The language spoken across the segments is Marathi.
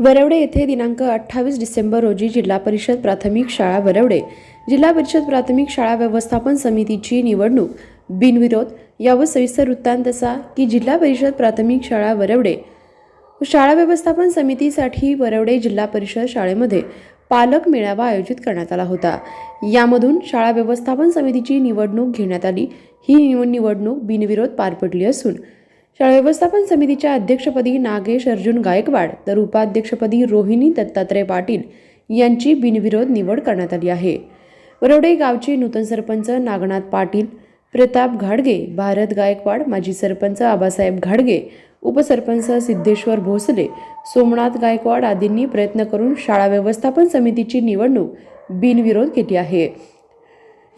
वरवडे येथे दिनांक अठ्ठावीस डिसेंबर रोजी जिल्हा परिषद प्राथमिक शाळा वरवडे. जिल्हा परिषद प्राथमिक शाळा व्यवस्थापन समितीची निवडणूक. बिनविरोध यावर सविस्तर वृत्तांत असा की जिल्हा परिषद प्राथमिक शाळा वरवडे. शाळा व्यवस्थापन समितीसाठी वरवडे जिल्हा परिषद शाळेमध्ये पालक मेळावा आयोजित करण्यात आला होता. यामधून शाळा व्यवस्थापन समितीची निवडणूक घेण्यात आली. ही निवडणूक बिनविरोध पार पडली असून शाळा व्यवस्थापन समितीच्या अध्यक्षपदी नागेश अर्जुन गायकवाड तर उपाध्यक्षपदी रोहिणी दत्तात्रय पाटील यांची बिनविरोध निवड करण्यात आली आहे. वरवडे गावचे नूतन सरपंच नागनाथ पाटील प्रताप घाडगे भारत गायकवाड माजी सरपंच आबासाहेब घाडगे उपसरपंच सिद्धेश्वर भोसले सोमनाथ गायकवाड आदींनी प्रयत्न करून शाळा व्यवस्थापन समितीची निवडणूक बिनविरोध केली आहे.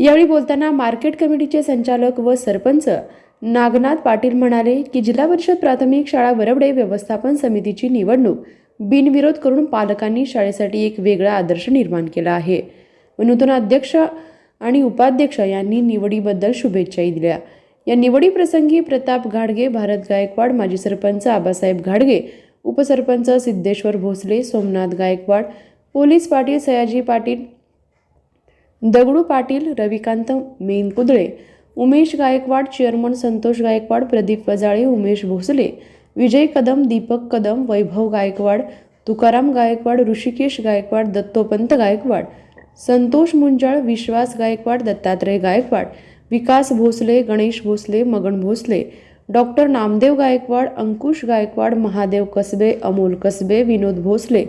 यावेळी बोलताना मार्केट कमिटीचे संचालक व सरपंच नागनाथ पाटील म्हणाले की जिल्हा परिषद प्राथमिक शाळा वरवडे व्यवस्थापन समितीची निवडणूक बिनविरोध करून पालकांनी शाळेसाठी एक वेगळा आदर्श निर्माण केला आहे. नूतन अध्यक्ष आणि उपाध्यक्ष यांनी निवडीबद्दल शुभेच्छाही दिल्या. या निवडीप्रसंगी प्रताप घाडगे भारत गायकवाड माजी सरपंच आबासाहेब घाडगे उपसरपंच Siddheshwar Bhosale Somnath Gaikwad police Patil Sayaji Patil Dagdu Patil Ravikant Menkudale Umesh Gaikwad chairman Santosh Gaikwad Pradeep Wajale Umesh Bhosale Vijay Kadam Deepak Kadam Vaibhav Gaikwad Tukaram Gaikwad Hrishikesh Gaikwad Dattopant Gaikwad Santosh Munjal Vishwas Gaikwad Dattatray Gaikwad Vikas Bhosale Ganesh Bhosale Magan Bhosale doctor Namdev Gaikwad Ankush Gaikwad Mahadev Kasbe Amol Kasbe Vinod Bhosale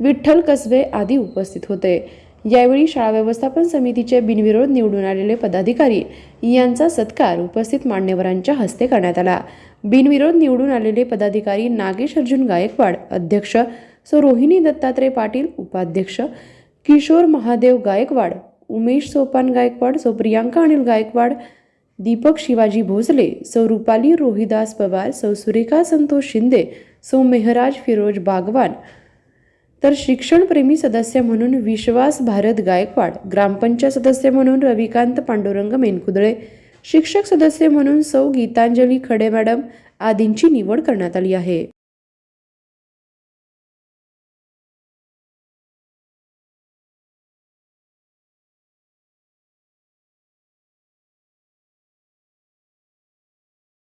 Vitthal Kasbe आदी उपस्थित होते. यावेळी शाळा व्यवस्थापन समितीचे बिनविरोध निवडून आलेले पदाधिकारी यांचा सत्कार उपस्थित मान्यवरांच्या हस्ते करण्यात आला. बिनविरोध निवडून आलेले पदाधिकारी नागेश अर्जुन गायकवाड अध्यक्ष सो रोहिणी दत्तात्रय पाटील उपाध्यक्ष किशोर महादेव गायकवाड उमेश सोपान गायकवाड सो प्रियांका अनिल गायकवाड दीपक शिवाजी भोसले सौ रुपाली रोहिदास पवार सौ सुरेखा संतोष शिंदे सौ मेहराज फिरोज बागवान तर शिक्षणप्रेमी सदस्य म्हणून विश्वास भारत गायकवाड ग्रामपंचायत सदस्य म्हणून रविकांत पांडुरंग मेनकुदळे शिक्षक सदस्य म्हणून सौ गीतांजली खडे मॅडम आदींची निवड करण्यात आली आहे.